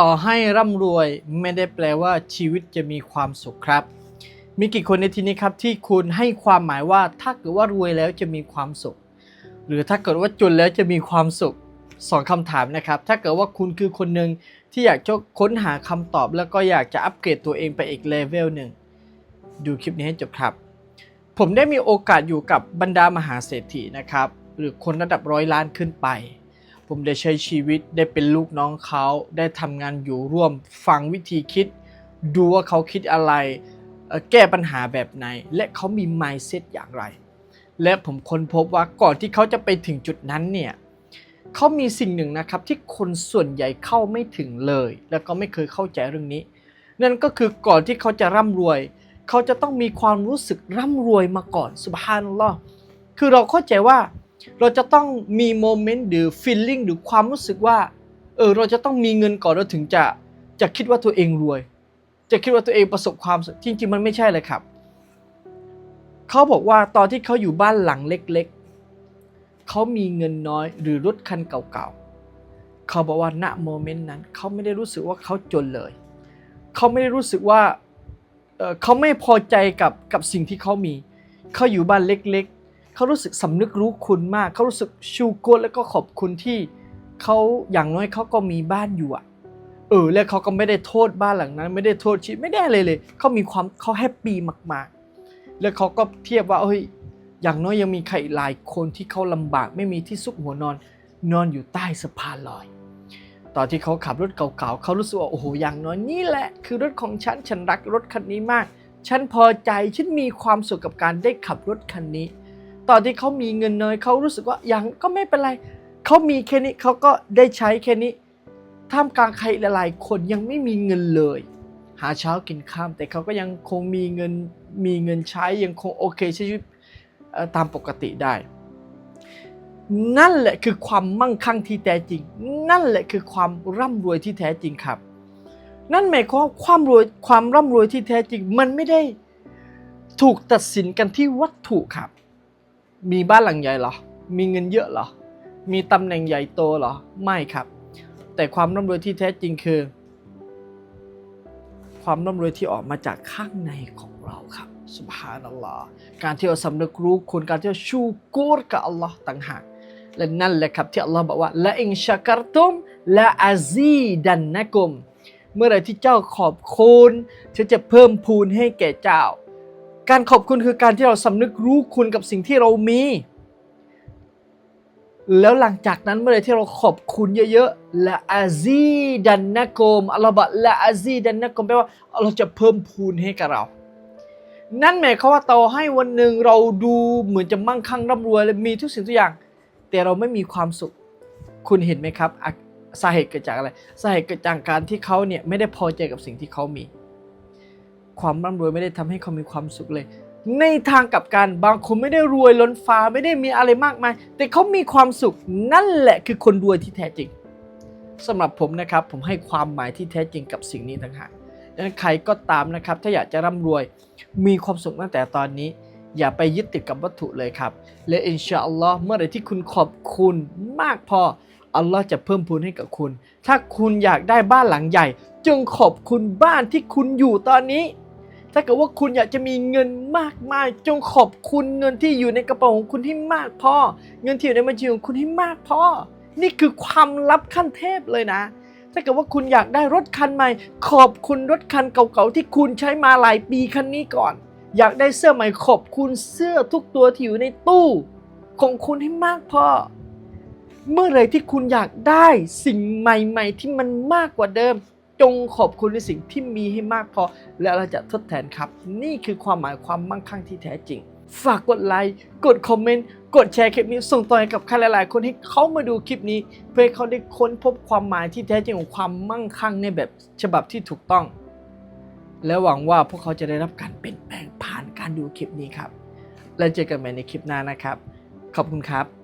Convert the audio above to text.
ต่อให้ร่ำรวยไม่ได้แปลว่าชีวิตจะมีความสุขครับ มีกี่คนในที่นี้ครับที่คุณให้ความหมายว่าถ้าเกิดว่ารวยแล้วจะมีความสุข หรือถ้าเกิดว่าจนแล้วจะมีความสุขสองคำถามนะครับ ถ้าเกิดว่าคุณคือคนหนึ่งที่อยากจะค้นหาคำตอบ แล้วก็อยากจะอัปเกรดตัวเองไปอีกเลเวลหนึ่งดูคลิปนี้ให้จบครับ ผมได้มีโอกาสอยู่กับบรรดามหาเศรษฐีนะครับ หรือคนระดับร้อยล้านขึ้นไป ผมได้ใช้ชีวิตได้เป็นลูกน้องเขา ได้ทำงานอยู่ร่วม ฟังวิธีคิด ดูว่าเขาคิดอะไร แก้ปัญหาแบบไหน และเขามี mindset อย่างไร และผมค้นพบว่าก่อนที่เขาจะไปถึงจุดนั้นเนี่ยเขามีสิ่งหนึ่งนะครับที่คนส่วนใหญ่เข้าไม่ถึงเลย แล้วก็ไม่เคยเข้าใจเรื่องนี้ นั่นก็คือก่อนที่เขาจะร่ำรวย เขาจะต้องมีความรู้สึกร่ำรวยมาก่อนสุบฮานัลลอฮ์คือเราเข้าใจว่า เราจะต้องมีโมเมนต์หรือฟีลลิ่งหรือความรู้สึกว่าเออเราจะต้องมีเงินก่อนเราถึงจะจะคิดว่าตัวเองรวย จะคิดว่าตัวเองประสบความสำเร็จจริงๆมันไม่ใช่เลยครับเขาบอกว่าตอนที่เขาอยู่บ้านหลังเล็กๆเขามีเงินน้อยหรือรถคันเก่าๆเขาบอกว่าณโมเมนต์นั้นเขาไม่ได้รู้สึกว่าเขาจนเลยเขาไม่ได้รู้สึกว่าเออเขาไม่พอใจกับกับสิ่งที่เขามีเขาอยู่บ้านเล็กๆ เขารู้สึกสำนึกรู้คุณมาก เขารู้สึกชูโกรแล้วก็ขอบคุณที่เขาอย่างน้อยเขาก็มีบ้านอยู่อะเออแล้วเขาก็ไม่ได้โทษบ้านหลังนั้น ไม่ได้โทษชีวิตไม่ได้อะไรเลยเขามีความเขาแฮปปี้มาก ๆ แล้วเขาก็เทียบว่าเฮ้ยอย่างน้อยยังมีใครหลายคนที่เขาลำบากไม่มีที่ซุกหัวนอน นอนอยู่ใต้สะพานลอยตอนที่เขาขับรถเก่าๆเขารู้สึกว่าโอ้โหอย่างน้อยนี่แหละ คือรถของฉันฉันรักรถคันนี้มาก ฉันพอใจฉันมีความสุขกับการได้ขับรถคันนี้ ตอนที่เขามีเงินน้อยเขารู้สึกว่าอย่างก็ไม่เป็นไรเขามีแค่นี้เขาก็ได้ใช้แค่นี้ท่ามกลางใครหลาย ๆ คนยังไม่มีเงินเลย หาเช้ากินข้าม แต่เขาก็ยังคงมีเงินมีเงินใช้ยังคงโอเคใช้ชีวิตตามปกติได้ นั่นแหละคือความมั่งคั่งที่แท้จริง นั่นแหละคือความร่ำรวยที่แท้จริงครับ นั่นหมายความความรวยความร่ำรวยที่แท้จริง มันไม่ได้ถูกตัดสินกันที่วัตถุครับ มีบ้านหลังใหญ่เหรอ มีเงินเยอะเหรอ มีตำแหน่งใหญ่โตเหรอ ไม่ครับ แต่ความร่ำรวยที่แท้จริงคือ ความร่ำรวยที่ออกมาจากข้างในของเราครับสุบฮานัลลอฮ์การที่เราสำนึกรู้คุณการที่เราชูกูรกับอัลลอฮ์ต่างหากและนั่นแหละครับที่อัลลอฮ์บอกว่าละอิงชาการตุมละอาซีดันนะกุม เมื่อไรที่เจ้าขอบคุณฉันจะเพิ่มพูนให้แก่เจ้า การขอบคุณคือการที่เราสำนึกรู้คุณกับสิ่งที่เรามี แล้วหลังจากนั้นเมื่อไรที่เราขอบคุณเยอะๆละอาซีดันนะกมอัลลอฮ์บอกละอาซีดันนะกมแปลว่าอัลลอฮ์จะเพิ่มพูนให้กับเรา นั่นหมายความว่าต่อให้วันหนึ่งเราดูเหมือนจะมั่งคั่งร่ำรวยและมีทุกสิ่งทุกอย่าง แต่เราไม่มีความสุข คุณเห็นไหมครับสาเหตุเกิดจากอะไรสาเหตุเกิดจากการที่เขาเนี่ยไม่ได้พอใจกับสิ่งที่เขามี ความร่ำรวยไม่ได้ทำให้เขามีความสุขเลย ในทางกลับกันบางคนไม่ได้รวยล้นฟ้าไม่ได้มีอะไรมากมาย แต่เขามีความสุขนั่นแหละคือคนรวยที่แท้จริงสำหรับผมนะครับผมให้ความหมายที่แท้จริงกับสิ่งนี้ต่างหากดังนั้นใครก็ตามนะครับ ถ้าอยากจะร่ำรวย มีความสุขตั้งแต่ตอนนี้ อย่าไปยึดติดกับวัตถุเลยครับ และอินชาอัลลอฮ์เมื่อไรที่คุณขอบคุณมากพออัลลอฮ์จะเพิ่มพูนให้กับคุณ ถ้าคุณอยากได้บ้านหลังใหญ่จงขอบคุณบ้านที่คุณอยู่ตอนนี้ ถ้าเกิดว่าคุณอยากจะมีเงินมากมาย จงขอบคุณเงินที่อยู่ในกระเป๋าของคุณให้มากพอ เงินที่อยู่ในบัญชีของคุณให้มากพอ นี่คือความลับขั้นเทพเลยนะ ถ้าเกิดว่าคุณอยากได้รถคันใหม่ ขอบคุณรถคันเก่าๆที่คุณใช้มาหลายปีคันนี้ก่อน อยากได้เสื้อใหม่ขอบคุณเสื้อทุกตัวที่อยู่ในตู้ของคุณให้มากพอ เมื่อไหรที่คุณอยากได้สิ่งใหม่ ๆ ที่มันมากกว่าเดิม จงขอบคุณในสิ่งที่มีให้มากพอ แล้วเราจะทดแทนครับ นี่คือความหมายความมั่งคั่งที่แท้จริง ฝากกดไลค์กดคอมเมนต์กดแชร์คลิปนี้ส่งต่อให้กับใครหลาย ๆ คนให้เขามาดูคลิปนี้ เพื่อให้เขาได้ค้นพบความหมายที่แท้จริงของความมั่งคั่งในแบบฉบับที่ถูกต้อง และหวังว่าพวกเขาจะได้รับการเปลี่ยนแปลงผ่านการดูคลิปนี้ครับ แล้วเจอกันใหม่ในคลิปหน้านะครับ ขอบคุณครับ